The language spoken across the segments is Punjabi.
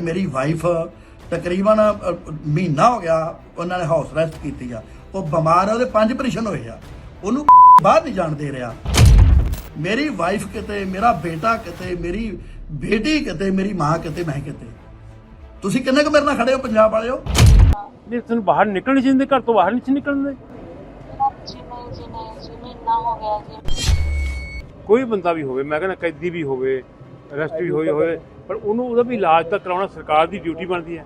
ਅੱਜ ਮੇਰੀ ਵਾਈਫ ਤਕਰੀਬਨ ਮਹੀਨਾ ਹੋ ਗਿਆ ਉਹਨਾਂ ਨੇ ਹਾਊਸ ਅਰੈਸਟ ਕੀਤੀ ਆ। ਉਹ ਬਿਮਾਰ ਆ ਉਹਦੇ ਪੰਜ ਆਪਰੇਸ਼ਨ ਹੋਏ ਆ। ਉਹਨੂੰ ਬਾਹਰ ਨਹੀਂ ਜਾਣ ਦੇ ਰਿਹਾ। ਮੇਰੀ ਵਾਈਫ ਕਿਤੇ ਮੇਰਾ ਬੇਟਾ ਕਿਤੇ ਮੇਰੀ ਬੇਟੀ ਕਿਤੇ ਮੇਰੀ ਮਾਂ ਕਿਤੇ ਮੈਂ ਕਿਤੇ। ਤੁਸੀਂ ਕਿੰਨੇ ਕੁ ਮੇਰੇ ਨਾਲ ਖੜੇ ਹੋ ਪੰਜਾਬ ਵਾਲਿਓ? ਨਹੀਂ ਤੁਹਾਨੂੰ ਬਾਹਰ ਨਿਕਲਣ ਨਹੀਂ ਦਿੰਦੇ ਘਰ ਤੋਂ ਬਾਹਰ ਨਹੀਂ ਨਿਕਲਣ ਦੇ ਕੋਈ ਬੰਦਾ ਵੀ ਹੋਵੇ ਮੈਂ ਕਹਿੰਦਾ ਕੈਦੀ ਵੀ ਹੋਵੇ ਅਰੈਸਟ ਵੀ ਹੋਈ ਹੋਵੇ ਪਰ ਉਹਨੂੰ ਉਹਦਾ ਵੀ ਇਲਾਜ ਤਾਂ ਕਰਾਉਣਾ ਸਰਕਾਰ ਦੀ ਡਿਊਟੀ ਬਣਦੀ ਹੈ।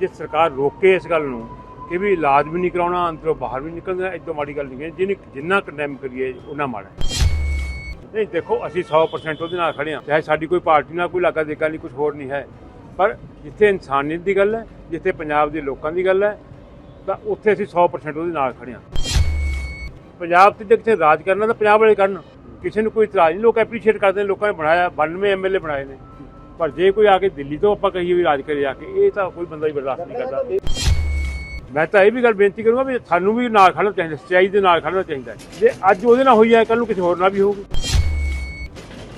ਜੇ ਸਰਕਾਰ ਰੋਕੇ ਇਸ ਗੱਲ ਨੂੰ ਕਿ ਵੀ ਇਲਾਜ ਵੀ ਨਹੀਂ ਕਰਾਉਣਾ, ਅੰਦਰੋਂ ਬਾਹਰ ਵੀ ਨਿਕਲਣਾ ਇਦੋਂ ਮਾੜੀ ਗੱਲ ਨਹੀਂ ਹੈ। ਜਿਹਨੇ ਜਿੰਨਾ ਕੰਡੈਮ ਕਰੀਏ ਉਹਨਾਂ ਮਾੜਾ ਨਹੀਂ, ਦੇਖੋ, ਅਸੀਂ 100% ਉਹਦੇ ਨਾਲ ਖੜੇ ਹਾਂ। ਚਾਹੇ ਸਾਡੀ ਕੋਈ ਪਾਰਟੀ ਨਾਲ, ਕੋਈ ਲਾਗਾ ਦੇਗਾ ਨਹੀਂ ਕੁਝ ਹੋਰ ਨਹੀਂ ਹੈ। ਪਰ ਜਿੱਥੇ ਇਨਸਾਨੀਅਤ ਦੀ ਗੱਲ ਹੈ, ਜਿੱਥੇ ਪੰਜਾਬ ਦੇ ਲੋਕਾਂ ਦੀ ਗੱਲ ਹੈ, ਤਾਂ ਉੱਥੇ ਅਸੀਂ 100% ਉਹਦੇ ਨਾਲ ਖੜੇ ਹਾਂ। ਪੰਜਾਬ ਤੇ ਜੇ ਕਿਸੇ ਰਾਜ ਕਰਨਾ ਤਾਂ ਪੰਜਾਬ ਵਾਲੇ ਕਰਨ। ਕਿਸੇ ਨੂੰ ਕੋਈ ਇਤਰਾਜ਼ ਨਹੀਂ, ਲੋਕ ਐਪਰੀਸ਼ੀਏਟ ਕਰਦੇ ਨੇ, ਲੋਕਾਂ ਨੇ ਬਣਾਇਆ 92 ਐਮਐਲਏ ਬਣਾਏ ਨੇ। ਪਰ ਜੇ ਕੋਈ ਆ ਕੇ ਦਿੱਲੀ ਤੋਂ ਆਪਾਂ ਕਹੀਏ ਵੀ ਰਾਜ ਕਰੇ ਜਾ ਕੇ ਇਹ ਤਾਂ ਕੋਈ ਬੰਦਾ ਹੀ ਬਰਦਾਸ਼ਤ ਨਹੀਂ ਕਰਦਾ। ਮੈਂ ਤਾਂ ਇਹ ਵੀ ਗੱਲ ਬੇਨਤੀ ਕਰੂੰਗਾ ਵੀ ਸਾਨੂੰ ਵੀ ਨਾਲ ਖੜਨਾ ਚਾਹੀਦਾ ਸੱਚਾਈ ਦੇ ਨਾਲ ਖੜਨਾ ਚਾਹੀਦਾ। ਹੈ। ਜੇ ਅੱਜ ਉਹਦੇ ਨਾਲ ਹੋਈ ਹੈ ਕੱਲ ਨੂੰ ਕਿਸੇ ਹੋਰ ਨਾਲ ਵੀ ਹੋਊਗੀ।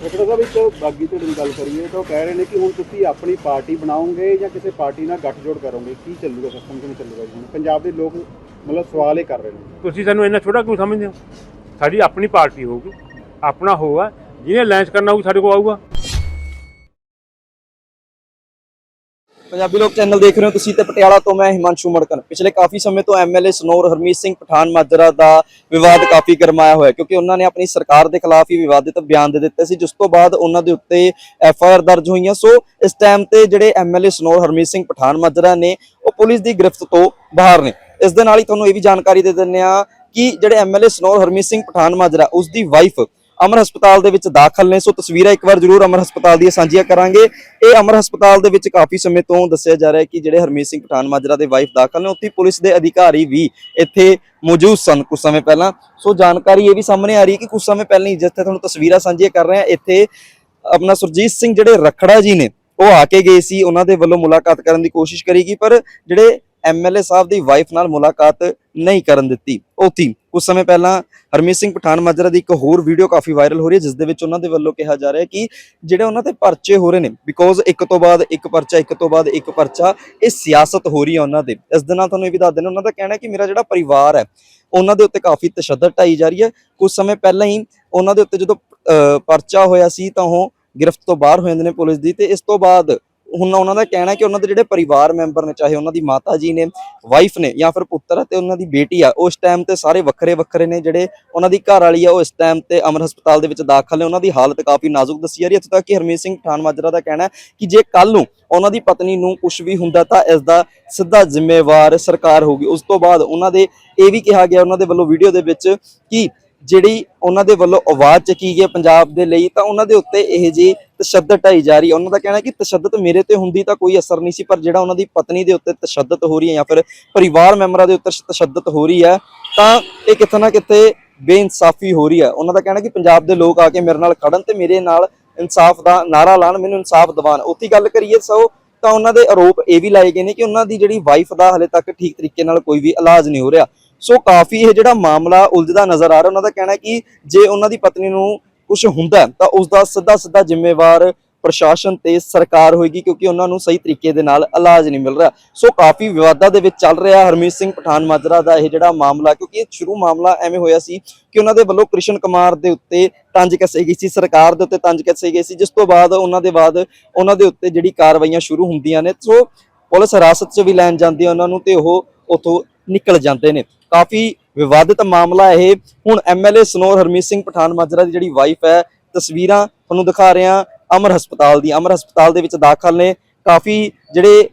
ਡਾਕਟਰ ਸਾਹਿਬ ਇੱਕ ਬਾਗੀ ਤੋਂ ਦੀ ਗੱਲ ਕਰੀਏ ਤਾਂ ਉਹ ਕਹਿ ਰਹੇ ਨੇ ਕਿ ਹੁਣ ਤੁਸੀਂ ਆਪਣੀ ਪਾਰਟੀ ਬਣਾਓਗੇ ਜਾਂ ਕਿਸੇ ਪਾਰਟੀ ਨਾਲ ਗੱਠਜੋੜ ਕਰੋਗੇ? ਕੀ ਚੱਲੂਗਾ ਸਿਸਟਮ ਕਿਵੇਂ ਚੱਲੂਗਾ ਜੀ ਪੰਜਾਬ ਦੇ ਲੋਕ ਮਤਲਬ ਸਵਾਲ ਇਹ ਕਰ ਰਹੇ ਨੇ। ਤੁਸੀਂ ਸਾਨੂੰ ਇੰਨਾ ਛੋਟਾ ਕਿਉਂ ਸਮਝਦੇ ਹੋ? ਸਾਡੀ ਆਪਣੀ ਪਾਰਟੀ ਹੋਊਗੀ ਆਪਣਾ ਹੋਊਗਾ ਜਿਹਨੇ ਲਾਂਚ ਕਰਨਾ ਹੋਊ ਸਾਡੇ ਕੋਲ ਆਊਗਾ। ਪੰਜਾਬੀ ਲੋਕ ਚੈਨਲ ਦੇਖ ਰਹੇ ਹੋ ਤੁਸੀਂ ਤੇ ਪਟਿਆਲਾ ਤੋਂ ਮੈਂ ਹਿਮਾਂਸ਼ੂ ਮੜਕਨ ਪਿਛਲੇ ਕਾਫੀ ਸਮੇਂ ਤੋਂ ਐਮਐਲਏ ਸਨੌਰ ਹਰਮੀਤ ਸਿੰਘ ਪਠਾਨ ਮਾਜਰਾ ਦਾ ਵਿਵਾਦ ਕਾਫੀ ਗਰਮਾਇਆ ਹੋਇਆ ਕਿਉਂਕਿ ਉਹਨਾਂ ਨੇ ਆਪਣੀ ਸਰਕਾਰ ਦੇ ਖਿਲਾਫ ਹੀ ਵਿਵਾਦਿਤ ਬਿਆਨ ਦੇ ਦਿੱਤੇ ਸੀ, ਜਿਸ ਤੋਂ ਬਾਅਦ ਉਹਨਾਂ ਦੇ ਉੱਤੇ ਐਫਆਈਆਰ ਦਰਜ ਹੋਈਆਂ। ਸੋ ਇਸ ਟਾਈਮ ਤੇ ਜਿਹੜੇ ਐਮਐਲਏ ਸਨੌਰ ਹਰਮੀਤ ਸਿੰਘ ਪਠਾਨ ਮਾਜਰਾ ਨੇ, ਉਹ ਪੁਲਿਸ ਦੀ ਗ੍ਰਿਫਤ ਤੋਂ ਬਾਹਰ ਨੇ। ਇਸ ਦੇ ਨਾਲ ਹੀ ਤੁਹਾਨੂੰ ਇਹ ਵੀ ਜਾਣਕਾਰੀ ਦੇ ਦਿੰਦੇ ਆ ਕਿ ਜਿਹੜੇ ਐਮਐਲਏ ਸਨੌਰ ਹਰਮੀਤ ਸਿੰਘ ਪਠਾਨ ਮਾਜਰਾ ਉਸ ਦੀ ਵਾਈਫ ਅਮਰ ਹਸਪਤਾਲ ਦੇ ਵਿੱਚ ਦਾਖਲ ਨੇ। ਸੋ ਤਸਵੀਰਾਂ ਇੱਕ ਵਾਰ ਜ਼ਰੂਰ ਅਮਰ ਹਸਪਤਾਲ ਦੀਆਂ ਸਾਂਝੀਆਂ ਕਰਾਂਗੇ। ਇਹ ਅਮਰ ਹਸਪਤਾਲ ਦੇ ਵਿੱਚ ਕਾਫੀ ਸਮੇਂ ਤੋਂ ਦੱਸਿਆ ਜਾ ਰਿਹਾ ਹੈ ਕਿ ਜਿਹੜੇ ਹਰਮੀਤ ਸਿੰਘ ਪਠਾਨ ਮਾਜਰਾ ਦੇ ਵਾਈਫ ਦਾਖਲ ਨੇ, ਉੱਥੇ ਪੁਲਿਸ ਦੇ ਅਧਿਕਾਰੀ ਵੀ ਇੱਥੇ ਮੌਜੂਦ ਸਨ ਕੁਝ ਸਮੇਂ ਪਹਿਲਾਂ। ਸੋ ਜਾਣਕਾਰੀ ਇਹ ਵੀ ਸਾਹਮਣੇ ਆ ਰਹੀ ਹੈ ਕਿ ਕੁਝ ਸਮੇਂ ਪਹਿਲਾਂ ਹੀ ਜਿੱਥੇ ਤੁਹਾਨੂੰ ਤਸਵੀਰਾਂ ਸਾਂਝੀਆਂ ਕਰ ਰਹੇ ਹਾਂ, ਇੱਥੇ ਆਪਣਾ ਸੁਰਜੀਤ ਸਿੰਘ ਜਿਹੜੇ ਰਖੜਾ ਜੀ ਨੇ, ਉਹ ਆ ਕੇ ਗਏ ਸੀ। ਉਹਨਾਂ ਦੇ ਵੱਲੋਂ ਮੁਲਾਕਾਤ ਕਰਨ ਦੀ ਕੋਸ਼ਿਸ਼ ਕਰੀਗੀ, ਪਰ ਜਿਹੜੇ ਐਮਐਲਏ ਸਾਹਿਬ ਦੀ ਵਾਈਫ ਨਾਲ ਮੁਲਾਕਾਤ ਨਹੀਂ ਕਰਨ ਦਿੱਤੀ। ਉਥੀ ਕੁਝ ਸਮੇਂ ਪਹਿਲਾਂ ਹਰਮੀਤ ਸਿੰਘ ਪਠਾਨ ਮਾਜਰਾ ਦੀ ਇੱਕ ਹੋਰ ਵੀਡੀਓ ਕਾਫੀ ਵਾਇਰਲ ਹੋ ਰਹੀ ਹੈ ਜਿਸ ਦੇ ਵਿੱਚ ਉਹਨਾਂ ਦੇ ਵੱਲੋਂ ਕਿਹਾ ਜਾ ਰਿਹਾ ਹੈ ਕਿ ਜਿਹੜੇ ਉਹਨਾਂ ਤੇ ਪਰਚੇ ਹੋ ਰਹੇ ਨੇ ਬਿਕੋਜ਼ ਇੱਕ ਤੋਂ ਬਾਅਦ ਇੱਕ ਪਰਚਾ, ਇੱਕ ਤੋਂ ਬਾਅਦ ਇੱਕ ਪਰਚਾ, ਇਹ ਸਿਆਸਤ ਹੋ ਰਹੀ ਹੈ ਉਹਨਾਂ ਦੇ। ਇਸ ਦੇ ਨਾਲ ਤੁਹਾਨੂੰ ਇਹ ਵੀ ਦੱਸ ਦੇਣਾ ਉਹਨਾਂ ਦਾ ਕਹਿਣਾ ਹੈ ਕਿ ਮੇਰਾ ਜਿਹੜਾ ਪਰਿਵਾਰ ਹੈ, ਉਹਨਾਂ ਦੇ ਉੱਤੇ ਕਾਫੀ ਤਸ਼ੱਦਦ ਢਾਈ ਜਾ ਰਹੀ ਹੈ। ਕੁਝ ਸਮੇਂ ਪਹਿਲਾਂ ਹੀ ਉਹਨਾਂ ਦੇ ਉੱਤੇ ਜਦੋਂ ਪਰਚਾ ਹੋਇਆ ਸੀ, ਤਾਂ ਉਹ ਗ੍ਰਿਫਤ ਤੋਂ ਬਾਹਰ ਹੋ ਜਾਂਦੇ ਨੇ ਪੁਲਿਸ ਦੀ, ਤੇ ਇਸ ਤੋਂ ਬਾਅਦ ਹੁਣ ਉਹਨਾਂ ਦਾ ਕਹਿਣਾ ਕਿ ਉਹਨਾਂ ਦੇ ਜਿਹੜੇ ਪਰਿਵਾਰ ਮੈਂਬਰ ਨੇ, ਚਾਹੇ ਉਹਨਾਂ ਦੀ ਮਾਤਾ ਜੀ ਨੇ ਵਾਈਫ ਨੇ ਜਾਂ ਫਿਰ ਪੁੱਤਰ ਤੇ ਉਹਨਾਂ ਦੀ ਬੇਟੀ ਆ, ਉਸ ਟਾਈਮ ਤੇ ਸਾਰੇ ਵੱਖਰੇ ਵੱਖਰੇ ਨੇ ਜਿਹੜੇ ਉਹਨਾਂ ਦੀ ਘਰ ਵਾਲੀ ਆ, ਉਹ ਇਸ ਟਾਈਮ ਤੇ ਅਮਰ ਹਸਪਤਾਲ ਦੇ ਵਿੱਚ ਦਾਖਲ ਨੇ। ਉਹਨਾਂ ਦੀ ਹਾਲਤ ਕਾਫੀ ਨਾਜ਼ੁਕ ਦੱਸੀ ਜਾ ਰਹੀ ਹੈ। ਇੱਥੋਂ ਤੱਕ ਕਿ ਹਰਮੀਤ ਸਿੰਘ ਠਾਣ ਮਾਜਰਾ ਦਾ ਕਹਿਣਾ ਕਿ ਜੇ ਕੱਲ ਨੂੰ ਉਹਨਾਂ ਦੀ ਪਤਨੀ ਨੂੰ ਕੁਝ ਵੀ ਹੁੰਦਾ ਤਾਂ ਇਸ ਦਾ ਸਿੱਧਾ ਜ਼ਿੰਮੇਵਾਰ ਸਰਕਾਰ ਹੋਊਗੀ। ਉਸ ਤੋਂ ਬਾਅਦ ਉਹਨਾਂ ਦੇ ਇਹ ਵੀ ਕਿਹਾ ਗਿਆ, ਉਹਨਾਂ ਦੇ ਵੱਲੋਂ ਵੀਡੀਓ ਦੇ ਵਿੱਚ ਕਿ ਜਿਹੜੀ ਉਹਨਾਂ ਦੇ ਵੱਲੋਂ ਆਵਾਜ਼ ਚੱਕੀ ਗਈ ਪੰਜਾਬ ਦੇ ਲਈ, ਤਾਂ ਉਹਨਾਂ ਦੇ ਉੱਤੇ ਇਹ ਜੀ ਤਸ਼ੱਦਦ ਢਾਈ ਜਾ ਰਹੀ ਹੈ। ਉਹਨਾਂ ਦਾ ਕਹਿਣਾ ਹੈ ਕਿ ਤਸ਼ੱਦਦ ਮੇਰੇ ਤੇ ਹੁੰਦੀ ਤਾਂ ਕੋਈ ਅਸਰ ਨਹੀਂ ਸੀ, ਪਰ ਜਿਹੜਾ ਉਹਨਾਂ ਦੀ ਪਤਨੀ ਦੇ ਉੱਤੇ ਤਸ਼ੱਦਦ ਹੋ ਰਹੀ ਹੈ ਜਾਂ ਫਿਰ ਪਰਿਵਾਰ ਮੈਂਬਰਾਂ ਦੇ ਉੱਤੇ ਤਸ਼ੱਦਦ ਹੋ ਰਹੀ ਹੈ, ਤਾਂ ਇਹ ਕਿਤੇ ਨਾ ਕਿਤੇ ਬੇਇਨਸਾਫੀ ਹੋ ਰਹੀ ਹੈ। ਉਹਨਾਂ ਦਾ ਕਹਿਣਾ ਕਿ ਪੰਜਾਬ ਦੇ ਲੋਕ ਆ ਕੇ ਮੇਰੇ ਨਾਲ ਖੜਨ ਤੇ ਮੇਰੇ ਨਾਲ ਇਨਸਾਫ ਦਾ ਨਾਰਾ ਲਾਣ ਮੈਨੂੰ ਇਨਸਾਫ ਦਿਵਾਣ ਉੱਥੇ ਗੱਲ ਕਰੀਏ ਸੋ, ਤਾਂ ਉਹਨਾਂ ਦੇ ਆਰੋਪ ਇਹ ਵੀ ਲਾਏ ਗਏ ਨੇ ਕਿ ਉਹਨਾਂ ਦੀ ਜਿਹੜੀ ਵਾਈਫ ਦਾ ਹਲੇ ਤੱਕ ਠੀਕ ਤਰੀਕੇ ਨਾਲ ਕੋਈ ਵੀ ਇਲਾਜ ਨਹੀਂ ਹੋ ਰਿਹਾ। ਸੋ ਕਾਫੀ ਇਹ ਜਿਹੜਾ ਮਾਮਲਾ ਉਲਝਦਾ ਨਜ਼ਰ ਆ ਰਿਹਾ, ਉਹਨਾਂ ਦਾ ਕਹਿਣਾ ਹੈ ਕਿ ਜੇ ਉਹਨਾਂ ਦੀ ਪਤਨੀ ਨੂੰ ਕੁਝ ਹੁੰਦਾ ਤਾਂ ਉਸ ਦਾ ਸਿੱਧਾ ਸਿੱਧਾ ਜ਼ਿੰਮੇਵਾਰ ਪ੍ਰਸ਼ਾਸਨ ਤੇ ਸਰਕਾਰ ਹੋਏਗੀ, ਕਿਉਂਕਿ ਉਹਨਾਂ ਨੂੰ ਸਹੀ ਤਰੀਕੇ ਦੇ ਨਾਲ ਇਲਾਜ ਨਹੀਂ ਮਿਲ ਰਿਹਾ। ਸੋ ਕਾਫੀ ਵਿਵਾਦਾਂ ਦੇ ਵਿੱਚ ਚੱਲ ਰਿਹਾ ਹਰਮੀਤ ਸਿੰਘ ਪਠਾਨ ਮਾਜਰਾ ਦਾ ਇਹ ਜਿਹੜਾ ਮਾਮਲਾ, ਕਿਉਂਕਿ ਇਹ ਸ਼ੁਰੂ ਮਾਮਲਾ ਐਵੇਂ ਹੋਇਆ ਸੀ ਕਿ ਉਹਨਾਂ ਦੇ ਵੱਲੋਂ ਕ੍ਰਿਸ਼ਨ ਕੁਮਾਰ ਦੇ ਉੱਤੇ ਤੰਜ ਕੱਸੇ ਗਈ ਸੀ, ਸਰਕਾਰ ਦੇ ਉੱਤੇ ਤੰਜ ਕੱਸੇ ਗਏ ਸੀ, ਜਿਸ ਤੋਂ ਬਾਅਦ ਉਹਨਾਂ ਦੇ ਬਾਅਦ ਉਹਨਾਂ ਦੇ ਉੱਤੇ ਜਿਹੜੀ ਕਾਰਵਾਈਆਂ ਸ਼ੁਰੂ ਹੁੰਦੀਆਂ ਨੇ। ਸੋ ਪੁਲਿਸ ਹਿਰਾਸਤ 'ਚ ਵੀ ਲੈਣ ਜਾਂਦੀ ਹੈ ਉਹਨਾਂ ਨੂੰ ਤੇ ਉਹ ਉਥੋਂ ਨਿਕਲ ਜਾਂਦੇ ਨੇ। ਕਾਫੀ ਵਿਵਾਦਿਤ ਮਾਮਲਾ ਇਹ। ਹੁਣ ਐਮਐਲਏ ਸਨੋਰ ਹਰਮੀਤ ਸਿੰਘ ਪਠਾਨ ਮਾਜਰਾ ਦੀ ਜਿਹੜੀ ਵਾਈਫ ਹੈ ਤਸਵੀਰਾਂ ਤੁਹਾਨੂੰ ਦਿਖਾ ਰਹੇ ਹਾਂ ਅਮਰ ਹਸਪਤਾਲ ਦੀ। ਅਮਰ ਹਸਪਤਾਲ ਦੇ ਵਿੱਚ ਦਾਖਲ ਨੇ। ਕਾਫੀ ਜਿਹੜੇ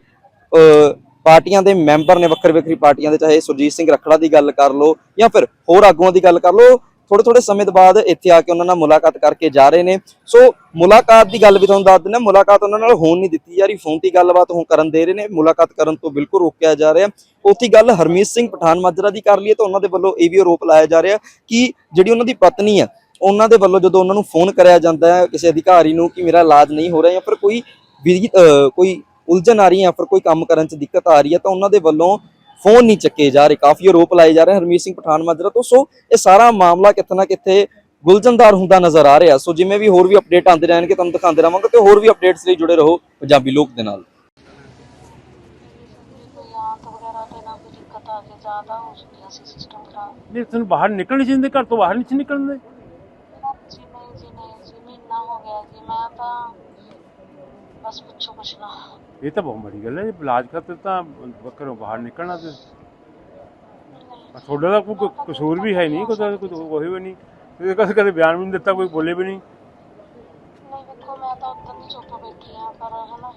ਅਹ, ਪਾਰਟੀਆਂ ਦੇ ਮੈਂਬਰ ਨੇ ਵੱਖਰੀ ਵੱਖਰੀ ਪਾਰਟੀਆਂ ਦੇ ਚਾਹੇ ਸੁਰਜੀਤ ਸਿੰਘ ਰਖੜਾ ਦੀ ਗੱਲ ਕਰ ਲਓ ਜਾਂ ਫਿਰ ਹੋਰ ਆਗੂਆਂ ਦੀ ਗੱਲ ਕਰ ਲਓ ਥੋੜੇ ਥੋੜੇ ਸਮੇਂ ਤੋਂ ਬਾਅਦ ਇੱਥੇ ਆ ਕੇ ਉਹਨਾਂ ਨਾਲ ਮੁਲਾਕਾਤ ਕਰਕੇ ਜਾ ਰਹੇ ਨੇ। ਸੋ ਮੁਲਾਕਾਤ ਦੀ ਗੱਲ ਵੀ ਤੁਹਾਨੂੰ ਦੱਸ ਦਿੰਦਾ ਮੁਲਾਕਾਤ ਉਹਨਾਂ ਨਾਲ ਹੋਣ ਨਹੀਂ ਦਿੱਤੀ ਜਾ ਰਹੀ। ਫੋਨ ਤੇ ਗੱਲਬਾਤ ਹੁਣ ਕਰਨ ਦੇ ਰਹੇ ਨੇ। ਮੁਲਾਕਾਤ ਕਰਨ ਤੋਂ ਬਿਲਕੁਲ ਰੋਕਿਆ ਜਾ ਰਿਹਾ। ਉੱਥੀ ਗੱਲ ਹਰਮੀਤ ਸਿੰਘ ਪਠਾਨ ਮਾਜਰਾ ਦੀ ਕਰ ਲਈਏ ਤਾਂ ਉਹਨਾਂ ਦੇ ਵੱਲੋਂ ਇਹ ਵੀ ਆਰੋਪ ਲਾਇਆ ਜਾ ਰਿਹਾ ਕਿ ਜਿਹੜੀ ਉਹਨਾਂ ਦੀ ਪਤਨੀ ਹੈ ਉਹਨਾਂ ਦੇ ਵੱਲੋਂ ਜਦੋਂ ਉਹਨਾਂ ਨੂੰ ਫੋਨ ਕਰਿਆ ਜਾਂਦਾ ਹੈ ਕਿਸੇ ਅਧਿਕਾਰੀ ਨੂੰ ਕਿ ਮੇਰਾ ਇਲਾਜ ਨਹੀਂ ਹੋ ਰਿਹਾ ਜਾਂ ਫਿਰ ਕੋਈ ਕੋਈ ਉਲਝਣ ਆ ਰਹੀ ਹੈ ਜਾਂ ਫਿਰ ਕੋਈ ਕੰਮ ਕਰਨ 'ਚ ਦਿੱਕਤ ਆ ਰਹੀ ਹੈ ਤਾਂ ਉਹਨਾਂ ਦੇ ਵੱਲੋਂ ਫੋਨ ਨਹੀਂ ਚੱਕੇ ਜਾ ਰਹੇ ਕਾਫੀ ਆਰੋਪ ਲਾਏ ਜਾ ਰਹੇ ਹਰਮੀਤ ਸਿੰਘ ਪਠਾਨ ਮਾਜਰਾ ਤੋਂ। ਸੋ ਇਹ ਸਾਰਾ ਮਾਮਲਾ ਕਿਤੇ ਨਾ ਕਿਤੇ ਹੁੰਦਾ ਨਜ਼ਰ ਆ ਰਿਹਾ। ਸੋ ਜਿਵੇਂ ਵੀ ਹੋਰ ਵੀ ਅਪਡੇਟ ਆਉਂਦੇ ਰਹਿਣਗੇ ਤੁਹਾਨੂੰ ਦਿਖਾਉਂਦੇ ਰਵਾਂਗੇ ਤੇ ਹੋਰ ਵੀ ਅਪਡੇਟਸ ਲਈ ਜੁੜੇ ਰਹੋ ਪੰਜਾਬੀ ਲੋਕ ਦੇ ਨਾਲ। ਬਾਹਰ ਨਿਕਲਣੀ ਚਾਹੀਦੀ ਘਰ ਤੋਂ ਬਾਹਰ ਬਸ ਪੁੱਛੋ ਕੁਛ ਨਾ। ਇਹ ਤਾਂ ਬਹੁਤ ਬੜੀ ਗੱਲ ਹੈ ਜੇ ਇਲਾਜ ਖਾਤਰ ਤਾਂ ਘਰੋਂ ਬਾਹਰ ਨਿਕਲਣਾ ਤੇ। ਨਹੀਂ ਤੁਹਾਡਾ ਤਾਂ ਕੋਈ ਕਸੂਰ ਵੀ ਹੈ ਨਹੀਂ ਕੋਈ ਕੋਈ ਕੋਈ ਵੀ ਨਹੀਂ। ਤੁਸੀਂ ਕਦੇ ਕਦੇ ਬਿਆਨ ਵੀ ਨਹੀਂ ਦਿੱਤਾ ਕੋਈ ਬੋਲੇ ਵੀ ਨਹੀਂ। ਨਹੀਂ ਵੇਖੋ ਮੈਂ ਤਾਂ ਉਦੋਂ ਦੀ ਚੁੱਪ ਬੈਠੀ ਆ ਪਰ ਹਨਾ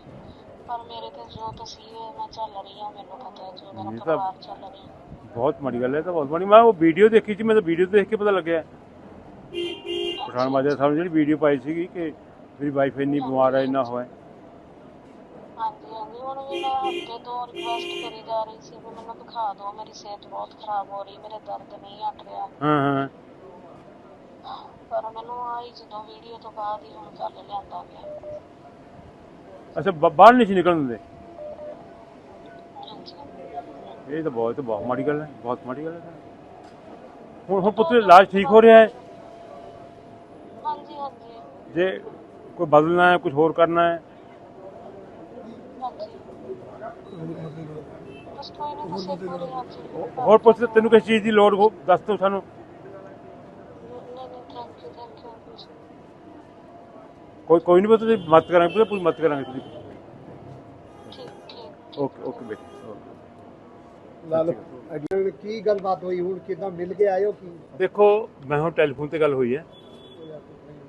ਪਰ ਮੇਰੇ ਤੇ ਜੋ ਤਸਵੀਰ ਮੈਂ ਚੱਲ ਰਹੀ ਹਾਂ ਮੈਨੂੰ ਪਤਾ ਹੈ ਜੋ ਮੇਰਾ ਪਰਿਵਾਰ ਚੱਲ ਰਿਹਾ। ਬਹੁਤ ਮਾੜੀ ਗੱਲ ਹੈ ਤਾਂ ਬਹੁਤ ਮਾੜੀ। ਮੈਂ ਉਹ ਵੀਡੀਓ ਦੇਖੀ ਸੀ ਮੈਂ ਤਾਂ ਵੀਡੀਓ ਦੇਖ ਕੇ ਪਤਾ ਲੱਗਿਆ। ਪਠਾਨ ਮਾਜਰਾ ਸਾਹਿਬ ਜਿਹੜੀ ਵੀਡੀਓ ਪਾਈ ਸੀਗੀ ਕਿ ਮੇਰੀ ਵਾਈਫ ਇੰਨੀ ਬਿਮਾਰ ਹੈ ਇੰਨਾ ਹੋਇਆ ਹਾਂਜੀ ਹਾਂਜੀ ਹੁਣ ਵੀ ਮੈਂ ਹਫ਼ਤੇ ਤੋਂ ਰਿਕੁਐਸਟ ਕਰੀ ਜਾ ਰਹੀ ਸੀ ਵੀ ਮੈਨੂੰ ਦਿਖਾ ਦਿਓ ਮੇਰੀ ਸਿਹਤ ਬਹੁਤ ਖਰਾਬ ਹੋ ਰਹੀ ਮੇਰੇ ਦਰਦ ਨਹੀਂ ਹਟ ਰਿਹਾ। ਹਾਂ ਹਾਂ। ਪਰ ਮੈਨੂੰ ਆਈ ਜਦੋਂ ਵੀਡੀਓ ਤੋਂ ਬਾਅਦ ਹੀ ਹੁਣ ਗੱਲ ਲਿਆਂਦਾ ਗਿਆ। ਅੱਛਾ ਬ- ਬਾਹਰ ਨਹੀਂ ਸੀ ਨਿਕਲਣ ਦਿੰਦੇ? ਹਾਂਜੀ। ਇਹ ਤਾਂ ਬਹੁਤ ਇਹ ਤਾਂ ਬਹੁਤ ਮਾੜੀ ਗੱਲ ਹੈ ਬਹੁਤ ਮਾੜੀ ਗੱਲ ਹੈ। ਹੁਣ ਹੁਣ ਪੁੱਤਰ ਇਲਾਜ ਠੀਕ ਹੋ ਰਿਹਾ ਹੈ? ਹਾਂਜੀ ਹਾਂਜੀ। ਜੇ ਕੋਈ ਬਦਲਣਾ ਹੈ ਕੁਝ ਹੋਰ ਕਰਨਾ ਹੈ? ਬਸ ਕੋਈ ਇੱਕ ਵਾਰੀ ਹੋਰ ਪੁੱਛ ਤੈਨੂੰ ਕਿਸ ਚੀਜ਼ ਦੀ ਲੋੜ ਹੋ ਦੱਸ ਤੂੰ ਸਾਨੂੰ ਨਹੀਂ ਨਹੀਂ ਥੈਂਕ ਯੂ ਥੈਂਕ ਯੂ ਕੋਈ ਕੋਈ ਨਹੀਂ ਤੁਸੀਂ ਮਤ ਕਰਾਂਗੇ ਪੂਰੀ ਪੂਰੀ ਮਤ ਕਰਾਂਗੇ ਤੁਸੀਂ ਠੀਕ ਠੀਕ ਓਕੇ ਓਕੇ ਬੇਟੇ ਲਾਲੋ ਅਗਲੇ ਕੀ ਗੱਲਬਾਤ ਹੋਈ ਹੁਣ ਕਿਦਾਂ ਮਿਲ ਕੇ ਆਇਓ ਕੀ ਦੇਖੋ ਮੈਂ ਹੁਣ ਟੈਲੀਫੋਨ ਤੇ ਗੱਲ ਹੋਈ ਹੈ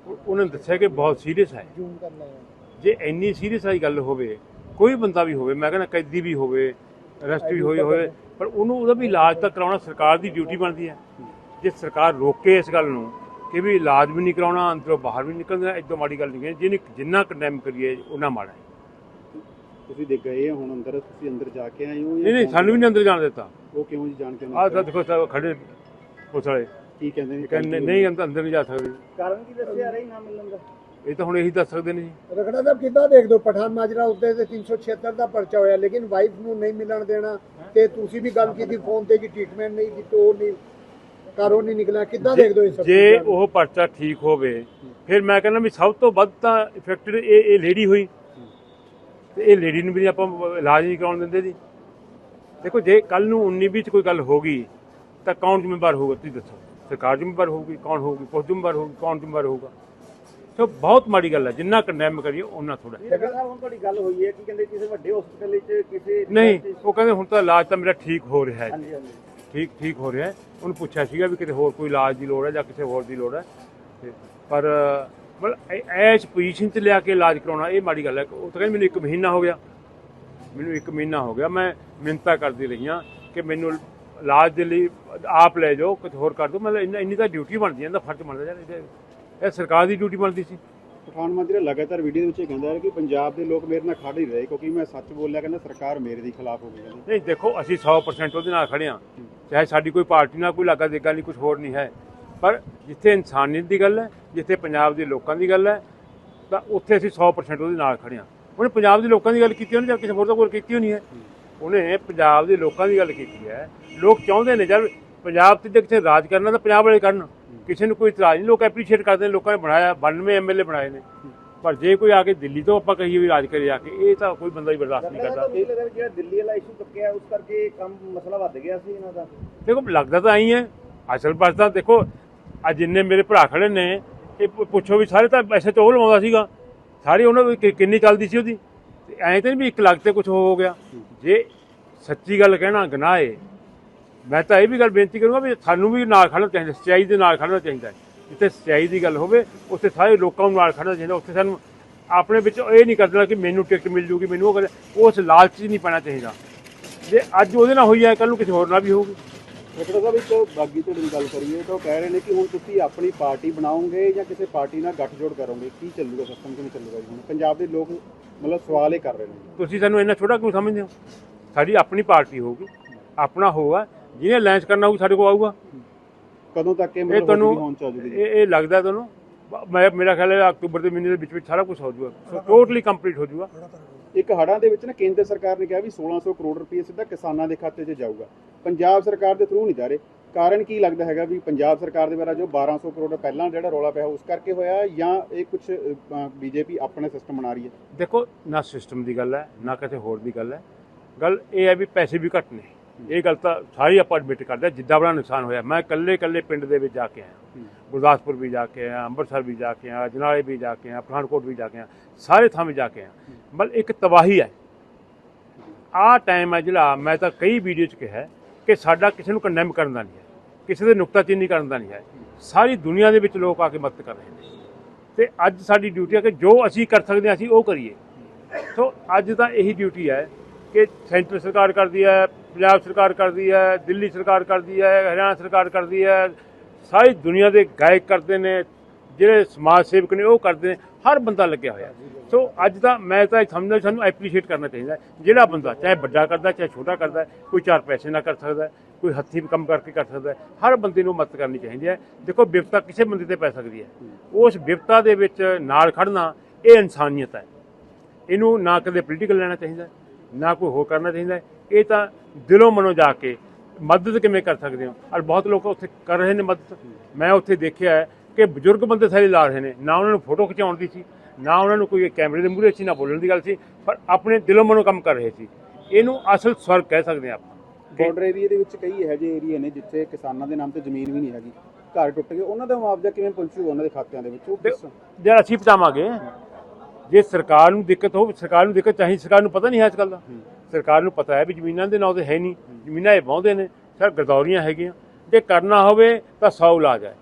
ਉਹ- ਉਹਨਾਂ ਨੇ ਦੱਸਿਆ ਕਿ ਬਹੁਤ ਸੀਰੀਅਸ ਹੈ ਜੂਮ ਕਰਨਾ ਹੈ ਜੇ ਇੰਨੀ ਸੀਰੀਅਸ ਆਈ ਗੱਲ ਹੋਵੇ ਕੋਈ ਬੰਦਾ ਵੀ ਹੋਵੇ ਮੈਂ ਕਹਿੰਦਾ ਕੈਦੀ ਵੀ ਹੋਵੇ ਅਰੈਸਟ ਵੀ ਹੋਈ ਹੋਵੇ ਪਰ ਉਹਨੂੰ ਉਹਦਾ ਵੀ ਇਲਾਜ ਤਾਂ ਕਰਾਉਣਾ ਸਰਕਾਰ ਦੀ ਡਿਊਟੀ ਬਣਦੀ ਹੈ। ਜੇ ਸਰਕਾਰ ਰੋਕੇ ਇਸ ਗੱਲ ਨੂੰ ਕਿ ਵੀ ਇਲਾਜ ਵੀ ਨਹੀਂ ਕਰਾਉਣਾ ਅੰਦਰੋਂ ਬਾਹਰ ਵੀ ਨਿਕਲਣਾ ਇਦੋਂ ਮਾੜੀ ਗੱਲ ਨਹੀਂ ਹੈ। ਜਿਹਨੇ ਜਿੰਨਾ ਕੰਡੈਮ ਕਰੀਏ ਉਹਨਾਂ ਮਾੜਾ ਹੈ। ਤੁਸੀਂ ਦੇਖ ਗਏ ਹੁਣ ਅੰਦਰ ਤੁਸੀਂ ਅੰਦਰ ਜਾ ਕੇ ਆਏ ਹੋ ਨਹੀਂ ਨਹੀਂ ਸਾਨੂੰ ਵੀ ਨਹੀਂ ਅੰਦਰ ਜਾਣ ਦਿੱਤਾ। ਉਹ ਕਿਉਂ ਜੀ ਜਾਣ ਕੇ ਆਹ ਤਾਂ ਦੇਖੋ ਸਭ ਖੜੇ ਪੁਲਿਸ ਵਾਲੇ। ਕੀ ਕਹਿੰਦੇ ਨੇ? ਨਹੀਂ ਅੰਦਰ ਨਹੀਂ ਜਾ ਸਕਦੇ। ਕਾਰਨ ਕੀ ਦੱਸਿਆ? ਰਹੀ ਨਾ ਮਿਲਣ ਦਾ। ਇਹ ਤਾਂ ਹੁਣ ਇਹੀ ਦੱਸ ਸਕਦੇ ਨੇ ਜੀ। ਰਖੜਾ ਸਾਹਿਬ ਕਿੱਦਾਂ ਦੇਖਦੇ ਹੋ ਪਠਾਨ ਮਾਜਰਾ ਉੱਤੇ ਤੇ 376 ਦਾ ਪਰਚਾ ਹੋਇਆ ਲੇਕਿਨ ਵਾਈਫ ਨੂੰ ਨਹੀਂ ਮਿਲਣ ਦੇਣਾ ਤੇ ਤੁਸੀਂ ਵੀ ਗੱਲ ਕੀਤੀ ਫੋਨ ਤੇ ਕਿ ਟ੍ਰੀਟਮੈਂਟ ਨਹੀਂ ਦਿੱਤੀ ਉਹ ਨਹੀਂ ਕਾਰੋ ਨਹੀਂ ਨਿਕਲਿਆ। ਕਿੱਦਾਂ ਦੇਖਦੇ ਹੋ ਇਹ ਸਭ ਜੇ ਚੀਜ਼ਾਂ ਨੂੰ? ਉਹ ਪਰਚਾ ਠੀਕ ਹੋਵੇ ਫਿਰ ਮੈਂ ਕਹਿੰਦਾ ਵੀ ਸਭ ਤੋਂ ਵੱਧ ਤਾਂ ਇਫੈਕਟਡ ਇਹ ਇਹ ਲੇਡੀ ਹੋਈ। ਤੇ ਇਹ ਲੇਡੀ ਨੂੰ ਵੀ ਆਪਾਂ ਇਲਾਜ ਨਹੀਂ ਕਰਾਉਣ ਦਿੰਦੇ ਜੀ। ਦੇਖੋ ਜੇ ਕੱਲ ਨੂੰ 19 ਵਿੱਚ ਕੋਈ ਗੱਲ ਹੋ ਗਈ ਤਾਂ ਕੌਣ ਜ਼ਿੰਮੇਵਾਰ ਹੋਊਗਾ ਤੁਸੀਂ ਦੱਸੋ? ਸਰਕਾਰ ਜ਼ਿੰਮੇਵਾਰ ਹੋਊਗੀ ਕੌਣ ਹੋਊਗੀ ਪੁਲਿਸ ਜ਼ਿੰਮੇਵਾਰ ਹੋਊਗੀ ਕੌਣ ਜ਼ਿੰਮੇਵਾਰ ਹੋਊਗਾ? ਸੋ ਬਹੁਤ ਮਾੜੀ ਗੱਲ ਹੈ ਜਿੰਨਾ ਕੰਡੈਮ ਕਰੀਏ ਉਹਨਾਂ ਥੋੜਾ ਰਖੜਾ ਸਾਹਿਬ ਹੁਣ ਤੁਹਾਡੀ ਗੱਲ ਹੋਈ ਹੈ ਕਿ ਕਹਿੰਦੇ ਕਿਸੇ ਵੱਡੇ ਹਸਪੀਟਲ ਵਿੱਚ ਕਿਸੇ ਨਹੀਂ ਉਹ ਕਹਿੰਦੇ ਹੁਣ ਤਾਂ ਇਲਾਜ ਤਾਂ ਮੇਰਾ ਠੀਕ ਹੋ ਰਿਹਾ ਹੈ ਹਾਂਜੀ ਹਾਂਜੀ। ਠੀਕ ਠੀਕ ਹੋ ਰਿਹਾ ਹੈ। ਉਹਨੂੰ ਪੁੱਛਿਆ ਸੀਗਾ ਵੀ ਕਿਤੇ ਹੋਰ ਕੋਈ ਇਲਾਜ ਦੀ ਲੋੜ ਹੈ ਜਾਂ ਕਿਸੇ ਹੋਰ ਦੀ ਲੋੜ ਹੈ। ਤੇ ਪਰ ਮਤਲਬ ਐਸ ਪੋਜੀਸ਼ਨ 'ਚ ਲਿਆ ਕੇ ਇਲਾਜ ਕਰਾਉਣਾ ਇਹ ਮਾੜੀ ਗੱਲ ਹੈ। ਉਹ ਤਾਂ ਕਹਿੰਦੇ ਮੈਨੂੰ ਇੱਕ ਮਹੀਨਾ ਹੋ ਗਿਆ। ਮੈਨੂੰ ਇੱਕ ਮਹੀਨਾ ਹੋ ਗਿਆ। ਮੈਂ ਮਿੰਤਾ ਕਰਦੀ ਰਹੀ ਹਾਂ ਕਿ ਮੈਨੂੰ ਇਲਾਜ ਦੇ ਲਈ ਆਪ ਲੈ ਜਾਓ ਕੁਝ ਹੋਰ ਕਰ ਦਿਓ। ਮਤਲਬ ਇੰਨਾ- ਤਾਂ ਡਿਊਟੀ ਬਣਦੀ ਹੈ ਇਹਦਾ ਫਰਜ਼ ਬਣਦਾ ਯਾਰ ਇਹ- ਇਹ ਸਰਕਾਰ ਦੀ ਡਿਊਟੀ ਬਣਦੀ ਸੀ। ਪਠਾਨ ਮੰਤਰੀ ਲਗਾਤਾਰ ਵੀਡੀਓ ਦੇ ਵਿੱਚ ਇਹ ਕਹਿੰਦਾ ਹੈ ਕਿ ਪੰਜਾਬ ਦੇ ਲੋਕ ਮੇਰੇ ਨਾਲ ਖੜ ਹੀ ਰਹੇ ਕਿਉਂਕਿ ਮੈਂ ਸੱਚ ਬੋਲਿਆ ਕਹਿੰਦਾ ਸਰਕਾਰ ਮੇਰੇ ਦੇ ਖਿਲਾਫ ਹੋ ਗਈ ਨਹੀਂ ਦੇਖੋ ਅਸੀਂ 100% ਉਹਦੇ ਨਾਲ ਖੜੇ ਹਾਂ। ਚਾਹੇ ਸਾਡੀ ਕੋਈ ਪਾਰਟੀ ਨਾਲ ਕੋਈ ਲਾਗਾ ਦੇਗਾ ਨਹੀਂ ਕੁਝ ਹੋਰ ਨਹੀਂ ਹੈ। ਪਰ ਜਿੱਥੇ ਇਨਸਾਨੀਅਤ ਦੀ ਗੱਲ ਹੈ ਜਿੱਥੇ ਪੰਜਾਬ ਦੇ ਲੋਕਾਂ ਦੀ ਗੱਲ ਹੈ ਤਾਂ ਉੱਥੇ ਅਸੀਂ 100% ਉਹਦੇ ਨਾਲ ਖੜੇ ਹਾਂ। ਉਹਨੇ ਪੰਜਾਬ ਦੇ ਲੋਕਾਂ ਦੀ ਗੱਲ ਕੀਤੀ ਉਹਨੇ ਜਾਂ ਕਿਸੇ ਹੋਰ ਦਾ ਕੋਈ ਕੀਤੀ ਹੋਣੀ ਹੈ। ਉਹਨੇ ਪੰਜਾਬ ਦੇ ਲੋਕਾਂ ਦੀ ਗੱਲ ਕੀਤੀ ਹੈ। ਲੋਕ ਚਾਹੁੰਦੇ ਨੇ ਜਦ ਪੰਜਾਬ ਤੇ ਜੇ ਕਿਸੇ ਰਾਜ ਕਰਨਾ ਤਾਂ ਪੰਜਾਬ ਵਾਲੇ ਕਰਨ। ਕਿਸੇ ਨੂੰ ਕੋਈ ਇਤਰਾਜ਼ ਨਹੀਂ ਲੋਕ ਐਪਰੀਸ਼ੀਏਟ ਕਰਦੇ ਨੇ ਲੋਕਾਂ ਨੇ ਬਣਾਇਆ 92 ਐਮਐਲਏ ਬਣਾਏ ਨੇ। ਪਰ ਜੇ ਕੋਈ ਆ ਕੇ ਦਿੱਲੀ ਤੋਂ ਆਪਾਂ ਕਹੀਏ ਵੀ ਰਾਜ ਕਰੇ ਆ ਕੇ ਇਹ ਤਾਂ ਕੋਈ ਬੰਦਾ ਹੀ ਬਰਦਾਸ਼ਤ ਨਹੀਂ ਕਰਦਾ। ਇਹ ਲੱਗਦਾ ਜਿਹੜਾ ਦਿੱਲੀ ਵਾਲਾ ਇਸ਼ੂ ਚੁੱਕਿਆ ਉਸ ਕਰਕੇ ਕੰਮ ਮਸਲਾ ਵੱਧ ਗਿਆ ਸੀ ਇਹਨਾਂ ਦਾ। ਦੇਖੋ ਲੱਗਦਾ ਤਾਂ ਆਈ ਹੈ ਅਸਲ ਪਾਸ ਤਾਂ ਦੇਖੋ ਆ ਜਿੰਨੇ ਮੇਰੇ ਭਰਾ ਖੜੇ ਨੇ ਇਹ ਪੁੱਛੋ ਵੀ ਸਾਰੇ ਤਾਂ ਪੈਸੇ ਚੋਲ ਲਵਾਉਂਦਾ ਸੀਗਾ। ਸਾਰੇ ਉਹਨਾਂ ਦੀ ਕਿੰਨੀ ਚੱਲਦੀ ਸੀ ਉਹਦੀ? ਐਂ ਤਾਂ ਨਹੀਂ ਵੀ ਇੱਕ ਲੱਖ ਤੇ ਕੁਝ ਹੋ ਗਿਆ। ਜੇ ਸੱਚੀ ਗੱਲ ਕਹਿਣਾ ਗੁਨਾਹ ਹੈ ਮੈਂ ਤਾਂ ਇਹ ਵੀ ਗੱਲ ਬੇਨਤੀ ਕਰੂੰਗਾ ਵੀ ਸਾਨੂੰ ਵੀ ਨਾਲ ਖੜਨਾ ਚਾਹੀਦਾ ਸੱਚਾਈ ਦੇ ਨਾਲ ਖੜਨਾ ਚਾਹੀਦਾ ਹੈ। ਜਿੱਥੇ ਸੱਚਾਈ ਦੀ ਗੱਲ ਹੋਵੇ ਉੱਥੇ ਸਾਰੇ ਲੋਕਾਂ ਨੂੰ ਨਾਲ ਖੜਨਾ ਚਾਹੀਦਾ ਉੱਥੇ ਸਾਨੂੰ ਆਪਣੇ ਵਿੱਚ ਇਹ ਨਹੀਂ ਕਰਨਾ ਕਿ ਮੈਨੂੰ ਟਿਕਟ ਮਿਲ ਜੂਗੀ ਮੈਨੂੰ ਉਹ ਕਰੇ ਉਸ ਲਾਲਚ ਨਹੀਂ ਪੈਣਾ ਚਾਹੀਦਾ। ਜੇ ਅੱਜ ਉਹਦੇ ਨਾਲ ਹੋਈ ਹੈ ਕੱਲ ਨੂੰ ਕਿਸੇ ਹੋਰ ਨਾਲ ਵੀ ਹੋਊਗੀ। ਰਖੜਾ ਸਾਹਿਬ ਇੱਕ ਬਾਗੀ ਤੁਹਾਡੀ ਨਾਲ ਗੱਲ ਕਰੀਏ ਤਾਂ ਉਹ ਕਹਿ ਰਹੇ ਨੇ ਕਿ ਹੁਣ ਤੁਸੀਂ ਆਪਣੀ ਪਾਰਟੀ ਬਣਾਓਗੇ ਜਾਂ ਕਿਸੇ ਪਾਰਟੀ ਨਾਲ ਗੱਠਜੋੜ ਕਰੋਗੇ? ਕੀ ਚੱਲੂਗਾ ਸਿਸਟਮ ਕਿਵੇਂ ਚੱਲੂਗਾ ਜੀ ਹੁਣ? ਪੰਜਾਬ ਦੇ ਲੋਕ ਮਤਲਬ ਸਵਾਲ ਇਹ ਕਰ ਰਹੇ ਨੇ। ਤੁਸੀਂ ਸਾਨੂੰ ਇੰਨਾ ਛੋਟਾ ਕਿਉਂ ਸਮਝਦੇ ਹੋ? ਸਾਡੀ ਆਪਣੀ ਪਾਰਟੀ ਹੋਊਗੀ ਆਪਣਾ ਹੋਊਗਾ ਜਿਹਨੇ ਲਾਂਚ ਕਰਨਾ ਹੋਊ ਸਾਡੇ ਕੋਲ ਆਊਗਾ। ਕਦੋਂ ਤੱਕ ਇਹ ਮਤਲਬ ਤੁਹਾਨੂੰ ਹੋਣ ਚ ਆ ਜੂਗੀ ਇਹ ਇਹ ਲੱਗਦਾ ਤੁਹਾਨੂੰ। ਮੈਂ ਮੇਰਾ ਖਿਆਲ ਹੈ ਅਕਤੂਬਰ ਦੇ ਮਹੀਨੇ ਦੇ ਵਿੱਚ ਵਿੱਚ ਸਾਰਾ ਕੁਝ ਹੋ ਜਾਊਗਾ। ਟੋਟਲੀ ਕੰਪਲੀਟ ਹੋ ਜਾਊਗਾ। ਇੱਕ ਹੜ੍ਹਾਂ ਦੇ ਵਿੱਚ ਨਾ ਕੇਂਦਰ ਸਰਕਾਰ ਨੇ ਕਿਹਾ ਵੀ 1600 ਕਰੋੜ ਰੁਪਏ ਸਿੱਧਾ ਕਿਸਾਨਾਂ ਦੇ ਖਾਤੇ 'ਚ ਜਾਊਗਾ। ਪੰਜਾਬ ਸਰਕਾਰ ਦੇ ਥਰੂ ਨਹੀਂ ਜਾ ਰਹੇ। ਕਾਰਨ ਕੀ ਲੱਗਦਾ ਹੈਗਾ ਵੀ ਪੰਜਾਬ ਸਰਕਾਰ ਦੇ ਬਾਰੇ ਜੋ 1200 ਕਰੋੜ ਪਹਿਲਾਂ ਜਿਹੜਾ ਰੌਲਾ ਪਿਆ ਉਸ ਕਰਕੇ ਹੋਇਆ ਜਾਂ ਇਹ ਕੁਝ ਬੀਜੇਪੀ ਆਪਣੇ ਸਿਸਟਮ ਬਣਾ ਰਹੀ ਹੈ? ਦੇਖੋ ਨਾ ਸਿਸਟਮ ਦੀ ਗੱਲ ਹੈ ਨਾ ਕਿਸੇ ਹੋਰ ਦੀ ਗੱਲ ਹੈ। ਗੱਲ ਇਹ ਹੈ ਵੀ ਪੈਸੇ ਵੀ ਘੱਟ ਨੇ। ਇਹ ਗੱਲ ਤਾਂ ਸਾਰੀ ਆਪਾਂ ਐਡਮਿਟ ਕਰਦੇ ਜਿੱਦਾਂ ਬੜਾ ਨੁਕਸਾਨ ਹੋਇਆ। ਮੈਂ ਇਕੱਲੇ ਇਕੱਲੇ ਪਿੰਡ ਦੇ ਵਿੱਚ ਜਾ ਕੇ ਆਇਆ। ਗੁਰਦਾਸਪੁਰ ਵੀ ਜਾ ਕੇ ਆਇਆ ਅੰਮ੍ਰਿਤਸਰ ਵੀ ਜਾ ਕੇ ਆਇਆ ਜਨਾਲੇ ਵੀ ਜਾ ਕੇ ਆਇਆ ਪਠਾਨਕੋਟ ਵੀ ਜਾ ਕੇ ਆਇਆ ਸਾਰੇ ਥਾਂ ਵੀ ਜਾ ਕੇ ਆਇਆ। ਮਤਲਬ ਇੱਕ ਤਬਾਹੀ ਹੈ। ਆਹ ਟਾਈਮ ਹੈ ਜਿਹੜਾ ਮੈਂ ਤਾਂ ਕਈ ਵੀਡੀਓ 'ਚ ਕਿਹਾ ਕਿ ਸਾਡਾ ਕਿਸੇ ਨੂੰ ਕੰਡੈਮ ਕਰਨ ਦਾ ਨਹੀਂ ਹੈ। ਕਿਸੇ ਦੇ ਨੁਕਤਾਚੀਨੀ ਕਰਨ ਦਾ ਨਹੀਂ ਹੈ। ਸਾਰੀ ਦੁਨੀਆ ਦੇ ਵਿੱਚ ਲੋਕ ਆ ਕੇ ਮਦਦ ਕਰ ਰਹੇ ਨੇ। ਤੇ ਅੱਜ ਸਾਡੀ ਡਿਊਟੀ ਹੈ ਕਿ ਜੋ ਅਸੀਂ ਕਰ ਸਕਦੇ ਹਾਂ ਅਸੀਂ ਉਹ ਕਰੀਏ। ਸੋ ਅੱਜ ਤਾਂ ਇਹੀ ਡਿਊਟੀ ਹੈ ਕਿ ਸੈਂਟਰ ਸਰਕਾਰ ਕਰਦੀ ਹੈ, ਪੰਜਾਬ ਸਰਕਾਰ ਕਰਦੀ ਹੈ, ਦਿੱਲੀ ਸਰਕਾਰ ਕਰਦੀ ਹੈ, ਹਰਿਆਣਾ ਸਰਕਾਰ ਕਰਦੀ ਹੈ, ਸਾਰੀ ਦੁਨੀਆ ਦੇ ਗਾਇਕ ਕਰਦੇ ਨੇ, ਜਿਹੜੇ ਸਮਾਜ ਸੇਵਕ ਨੇ ਉਹ ਕਰਦੇ ਨੇ, ਹਰ ਬੰਦਾ ਲੱਗਿਆ ਹੋਇਆ। ਸੋ ਅੱਜ ਤਾਂ ਮੈਂ ਤਾਂ ਇਹ ਸਮਝਦਾ, ਸਾਨੂੰ ਐਪਰੀਸ਼ੀਏਟ ਕਰਨਾ ਚਾਹੀਦਾ ਜਿਹੜਾ ਬੰਦਾ ਚਾਹੇ ਵੱਡਾ ਕਰਦਾ, ਚਾਹੇ ਛੋਟਾ ਕਰਦਾ, ਕੋਈ ਚਾਰ ਪੈਸੇ ਨਾਲ ਕਰ ਸਕਦਾ ਕੋਈ ਹੱਥੀਂ ਕੰਮ ਕਰਕੇ ਕਰ ਸਕਦਾ ਹਰ ਬੰਦੇ ਨੂੰ ਮਦਦ ਕਰਨੀ ਚਾਹੀਦੀ ਹੈ। ਦੇਖੋ ਵਿਪਤਾ ਕਿਸੇ ਬੰਦੇ ਤੇ ਪੈ ਸਕਦੀ ਹੈ। ਉਸ ਵਿਪਤਾ ਦੇ ਵਿੱਚ ਨਾਲ ਖੜਨਾ ਇਹ ਇਨਸਾਨੀਅਤ ਹੈ। ਇਹਨੂੰ ਨਾ ਕਦੇ ਪੋਲੀਟੀਕਲ ਲੈਣਾ ਚਾਹੀਦਾ ਨਾ ਕੋਈ ਹੋਰ ਕਰਨਾ ਚਾਹੀਦਾ ਇਹ ਤਾਂ ਦਿਲੋਂ ਮਨੋਂ ਜਾ ਕੇ ਮਦਦ ਕਿਵੇਂ ਕਰ ਸਕਦੇ ਹੋ? ਔਰ ਬਹੁਤ ਲੋਕ ਉੱਥੇ ਕਰ ਰਹੇ ਨੇ ਮਦਦ। ਮੈਂ ਉੱਥੇ ਦੇਖਿਆ ਹੈ ਕਿ ਬਜ਼ੁਰਗ ਬੰਦੇ ਸਾਰੇ ਲਾ ਰਹੇ ਨੇ। ਨਾ ਉਹਨਾਂ ਨੂੰ ਫੋਟੋ ਖਿਚਾਉਣ ਦੀ ਸੀ ਨਾ ਉਹਨਾਂ ਨੂੰ ਕੋਈ ਕੈਮਰੇ ਦੇ ਮੂਹਰੇ ਸੀ ਨਾ ਬੋਲਣ ਦੀ ਗੱਲ ਸੀ ਪਰ ਆਪਣੇ ਦਿਲੋਂ ਮਨੋਂ ਕੰਮ ਕਰ ਰਹੇ ਸੀ। ਇਹਨੂੰ ਅਸਲ ਸਵਰਗ ਕਹਿ ਸਕਦੇ ਹਾਂ ਆਪਾਂ। ਬਾਰਡਰ ਏਰੀਆ ਦੇ ਵਿੱਚ ਕਈ ਇਹੋ ਜਿਹੇ ਏਰੀਆ ਨੇ ਜਿੱਥੇ ਕਿਸਾਨਾਂ ਦੇ ਨਾਮ ਤੇ ਜ਼ਮੀਨ ਵੀ ਨਹੀਂ ਹੈਗੀ। ਘਰ ਟੁੱਟ ਗਏ। ਉਹਨਾਂ ਦਾ ਮੁਆਵਜ਼ਾ ਕਿਵੇਂ ਪਹੁੰਚੂਗਾ ਉਹਨਾਂ ਦੇ ਖਾਤਿਆਂ ਦੇ ਵਿੱਚ? ਉਹ ਜਿਹੜਾ ਅਸੀਂ ਪਹੁੰਚਾਵਾਂਗੇ। ਜੇ ਸਰਕਾਰ ਨੂੰ ਦਿੱਕਤ ਹੋ ਸਰਕਾਰ ਨੂੰ ਦਿੱਕਤ ਚਾਹੀ ਸਰਕਾਰ ਨੂੰ ਪਤਾ ਨਹੀਂ ਹੈ ਅੱਜ ਕੱਲ੍ਹ ਦਾ। ਸਰਕਾਰ ਨੂੰ ਪਤਾ ਹੈ ਵੀ ਜ਼ਮੀਨਾਂ ਦੇ ਨਾਂ ਤੇ ਹੈ ਨਹੀਂ। ਜ਼ਮੀਨਾਂ ਇਹ ਵਾਹੁੰਦੇ ਨੇ। ਸਰ ਗਰਦੌਰੀਆਂ ਹੈਗੀਆਂ। ਜੇ ਕਰਨਾ ਹੋਵੇ ਤਾਂ ਸੌ ਇਲਾਜ ਹੈ